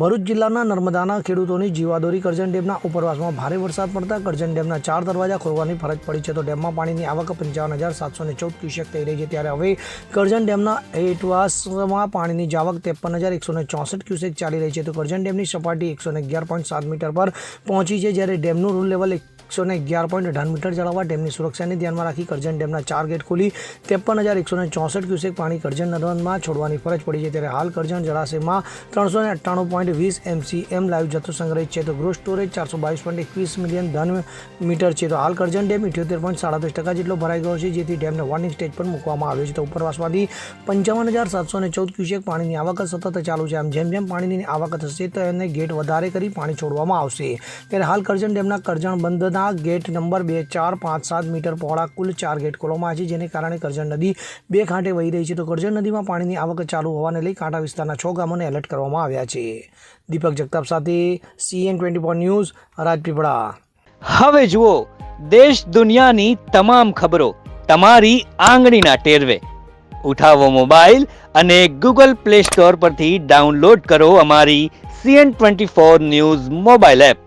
ભરૂચ જિલ્લાના નર્મદાના ખેડૂતોની જીવાદોરી કરજણ ડેમના ઉપરવાસમાં ભારે વરસાદ પડતા કરજણ ડેમના ચાર દરવાજા ખોલવાની ફરજ પડી છે. તો ડેમમાં પાણીની આવક પંચાવન હજાર સાતસો ને ચૌદ ક્યુસેક થઈ રહી છે. ત્યારે હવે કરજણ ડેમના એટવાસમાં પાણીની જાવક ત્રેપન હજાર એકસો ને ચોસઠ ક્યુસેક ચાલી રહી છે. તો કરજણ ડેમની સપાટી એકસો ને અગિયાર પોઈન્ટ સાત મીટર પર પહોંચી છે. જ્યારે ડેમનું રૂલ લેવલ એકસો ને અગિયાર પોઈન્ટ અઢાર મીટર જાળવવા ડેમની સુરક્ષાને ધ્યાનમાં રાખી કરજણ ડેમના ચાર ગેટ ખોલી ત્રેપન હજાર એકસો ને ચોસઠ ક્યુસેક પાણી કરજણ નર્મદમાં છોડવાની ફરજ પડી છે. ત્યારે હાલ કરજણ જળાશયમાં ત્રણસો ને અઠ્ઠાણું પોઈન્ટ વીસ એમસીએમ લાઈવ જથ્થો સંગ્રહિત છે. તો ગ્રોસ સ્ટોરેજ ચારસો બાવીસ પોઈન્ટ એકવીસ મિલિયન ધન મીટર છે. તો હાલ કરજણ ડેમ ઇઠ્યોતેર પોઈન્ટ સાડત્રીસ ટકા જેટલો ભરાઈ ગયો છે, જેથી ડેમને વોર્નિંગ સ્ટેજ પર મૂકવામાં આવ્યો છે. તો ઉપરવાસમાંથી પંચાવન હજાર સાતસો ને ચૌદ ક્યુસેક પાણીની આવક સતત ચાલુ છે. આમ જેમ જેમ પાણીની આવક થશે તો એને ગેટ વધારે કરી પાણી છોડવામાં આવશે. ત્યારે હાલ કરજણ ડેમના કરજણ બંધના ગેટ નંબર બે, ચાર, પાંચ, સાત મીટર પહોળા કુલ ચાર ગેટ ખોલવામાં છે, જેને કારણે કરજણ નદી બે કાંઠે વહી રહી છે. તો કરજણ નદીમાં પાણીની આવક ચાલુ હોવાને લઈ કાંઠા વિસ્તારના છ ગામોને એલર્ટ કરવામાં આવ્યા છે. દીપક જગતાપ સાથે CN twenty four news, Rajpipla. હવે જુઓ, દેશ દુનિયાની તમામ ખબરો તમારી આંગળીના ટેરવે. ઉઠાવો મોબાઈલ અને ગૂગલ પ્લે સ્ટોર પરથી ડાઉનલોડ કરો અમારી CN twenty four news mobile app.